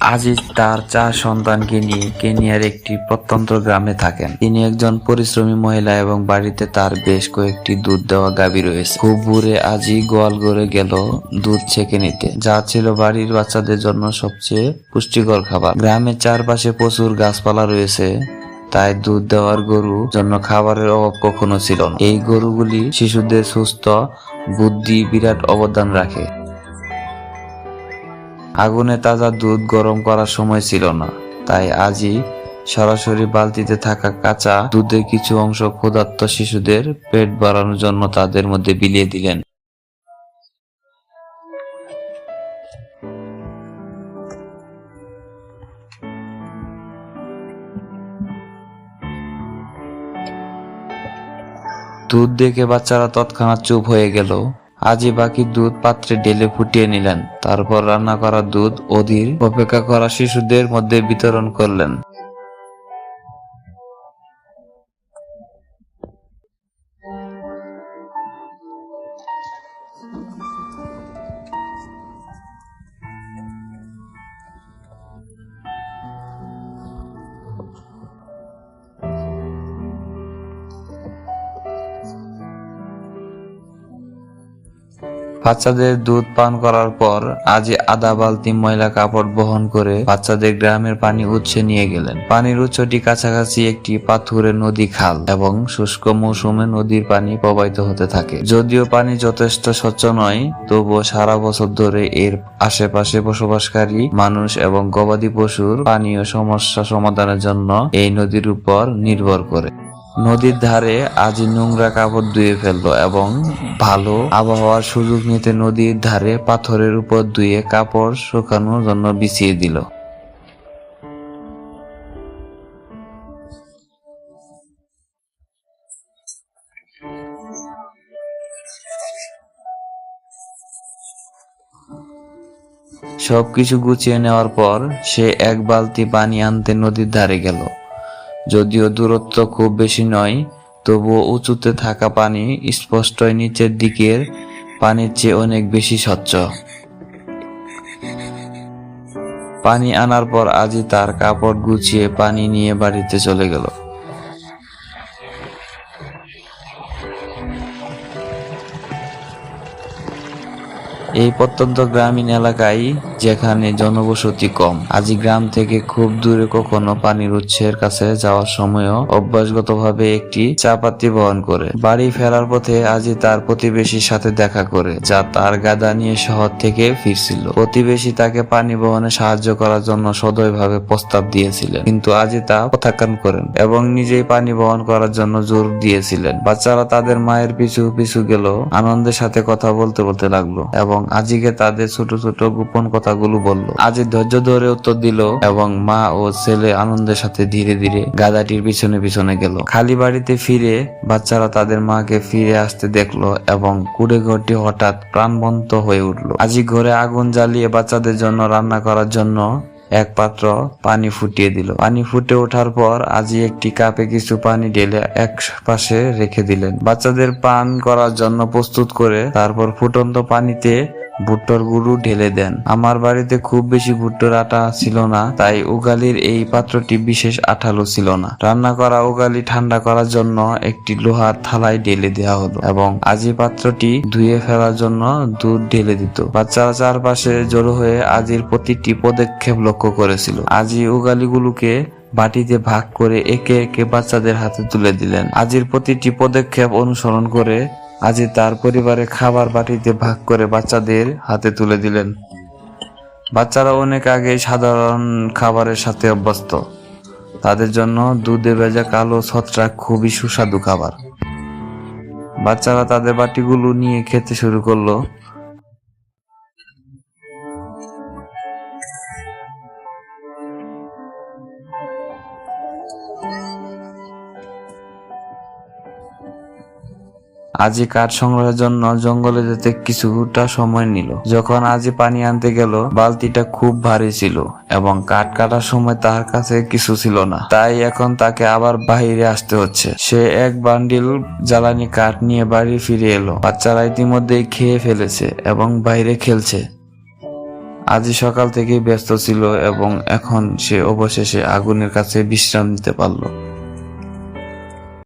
আজিজ তার চার সন্তানকে নিয়ে কেনিয়ার একটি প্রত্যন্ত গ্রামে থাকেন। তিনি একজন পরিশ্রমী মহিলা এবং বাড়িতে তার বেশ কয়েকটি দুধ দেওয়া গাবি রয়েছে। খুব ভোরে আজই গোয়াল ঘরে গেল দুধ ছেঁকে নিতে। যা ছিল বাড়ির বাচ্চাদের জন্য সবচেয়ে পুষ্টিকর খাবার। গ্রামের চারপাশে প্রচুর গাছপালা রয়েছে। তাই দুধ দেওয়ার গরু জন্য খাবারের অভাব কখনো ছিল না। এই গরুগুলি শিশুদের সুস্থ, বুদ্ধি, বিরাট অবদান রাখে। আগুনে তাজা দুধ গরম করার সময় ছিল না। তাই আজই সরাসরি বালতিতে থাকা কাঁচা দুধের কিছু অংশ ক্ষুধার্ত শিশুদের পেট বাড়ানোর জন্য তাদের মধ্যে বিলিয়ে দিলেন। দুধ দেখে বাচ্চারা তৎক্ষণাৎ চুপ হয়ে গেল। আজই বাকি দুধ পাত্রে ঢেলে ফুটিয়ে নিলেন। তারপর রান্না করা দুধ অধীর অপেক্ষা করা শিশুদের মধ্যে বিতরণ করলেন। বাচ্চাদের দুধ পান করার পর আজই আধা বালতি ময়লা কাপড় বহন করে বাচ্চাদের গ্রামের পানি উৎসে নিয়ে গেলেন। পানির উৎসটি কাছাকাছি একটি পাথুরে নদী খাল এবং শুষ্ক মৌসুমে নদীর পানি প্রবাহিত হতে থাকে। যদিও পানি যথেষ্ট স্বচ্ছ নয়, তবুও সারা বছর ধরে এর আশেপাশে বসবাসকারী মানুষ এবং গবাদি পশুর পানীয় সমস্যা সমাধানের জন্য এই নদীর উপর নির্ভর করে। নদীর ধারে আজ নোংরা কাপড় ধুয়ে ফেলল এবং ভালো আবহাওয়ার সুযোগ নিতে নদীর ধারে পাথরের উপর ধুয়ে কাপড় শুকানোর জন্য বিছিয়ে দিল। সবকিছু গুছিয়ে নেওয়ার পর সে এক বালতি পানি আনতে নদীর ধারে গেল। যদিও দূরত্ব খুব বেশি নয়, তবুও উঁচুতে থাকা পানি স্পষ্টই নিচের দিকের পানির চেয়ে অনেক বেশি স্বচ্ছ। পানি আনার পর আজি তার কাপড় গুছিয়ে পানি নিয়ে বাড়িতে চলে গেল। এই প্রত্যন্ত গ্রামীণ এলাকায় যেখানে জনবসতি কম। আজি গ্রাম থেকে খুব দূরে কখনো পানির উৎসের কাছে যাওয়ার সময়ও অভ্যাসগতভাবে একটি চাপাতি বহন করে। বাড়ি ফেরার পথে আজি তার প্রতিবেশীর সাথে দেখা করে, যা তার গাদা নিয়ে শহর থেকে ফিরছিল। প্রতিবেশী তাকে পানি বহনে সাহায্য করার জন্য সদয়ভাবে প্রস্তাব দিয়েছিলেন, কিন্তু আজি তা প্রত্যাখ্যান করেন এবং নিজেই পানি বহন করার জন্য জোর দিয়েছিলেন। বাচ্চারা তাদের মায়ের পিছু পিছু গেল, আনন্দের সাথে কথা বলতে বলতে লাগল এবং আজিকে তাদের ছোট ছোট গোপন কথাগুলো বলল, আজি ধৈর্য ধরে উত্তর দিল এবং মা ও ছেলে আনন্দের সাথে ধীরে ধীরে গাদাটির পিছনে পিছনে গেল। খালি বাড়িতে ফিরে বাচ্চারা তাদের মাকে ফিরে আসতে দেখল এবং কুড়ে ঘরটি হঠাৎ প্রাণবন্ত হয়ে উঠল। আজি ঘরে আগুন জ্বালিয়ে বাচ্চাদের জন্য রান্না করার জন্য এক পাত্র পানি ফুটিয়ে দিল। পানি ফুটে ওঠার পর আজি একটি কাপে কিছু পানি ঢেলে এক পাশে রেখে দিলেন। বাচ্চাদের পান করার জন্য প্রস্তুত করে তারপর ফুটন্ত পানিতে ভুট্টোর গুঁড়ো ঢেলে দেন। আমার বাড়িতে খুব বেশি ভুট্টোর আটা ছিল না, তাই উগালির এই পাত্রটি বিশেষ আঠালো ছিল না। রান্না করা উগালি ঠান্ডা করার জন্য একটি লোহার থালায় ঢেলে দেওয়া হলো এবং আজি পাত্রটি ধুয়ে ফেলার জন্য দুধ ঢেলে দিত। বাচ্চারা চারপাশে জড়ো হয়ে আজির প্রতিটি পদক্ষেপ লক্ষ্য করেছিল। আজি উগালিগুলোকে বাটিতে ভাগ করে একে একে বাচ্চাদের হাতে তুলে দিলেন। আজির প্রতিটি পদক্ষেপ অনুসরণ করে আজি তার পরিবারে খাবার বাটিতে ভাগ করে বাচ্চাদের হাতে তুলে দিলেন। বাচ্চারা অনেক আগে সাধারণ খাবারের সাথে অভ্যস্ত। তাদের জন্য দুধে ভেজা কালো ছত্রাক খুবই সুস্বাদু খাবার। বাচ্চারা তাদের বাটিগুলো নিয়ে খেতে শুরু করল। আজি কাঠ সংগ্রহের জন্য জঙ্গলে যেতে কিছুটা সময় নিল। যখন আজি পানি আনতে গেল, বালতিটা খুব ভারী ছিল এবং কাঠ কাটার সময় তার কাছে কিছু ছিল না। তাই এখন তাকে আবার বাইরে আসতে হচ্ছে। সে এক বান্ডিল জ্বালানি কাঠ নিয়ে বাড়ি ফিরে এলো। বাচ্চারা ইতিমধ্যেই খেয়ে ফেলেছে এবং বাইরে খেলছে। আজি সকাল থেকেই ব্যস্ত ছিল এবং এখন সে অবশেষে আগুনের কাছে বিশ্রাম নিতে পারল।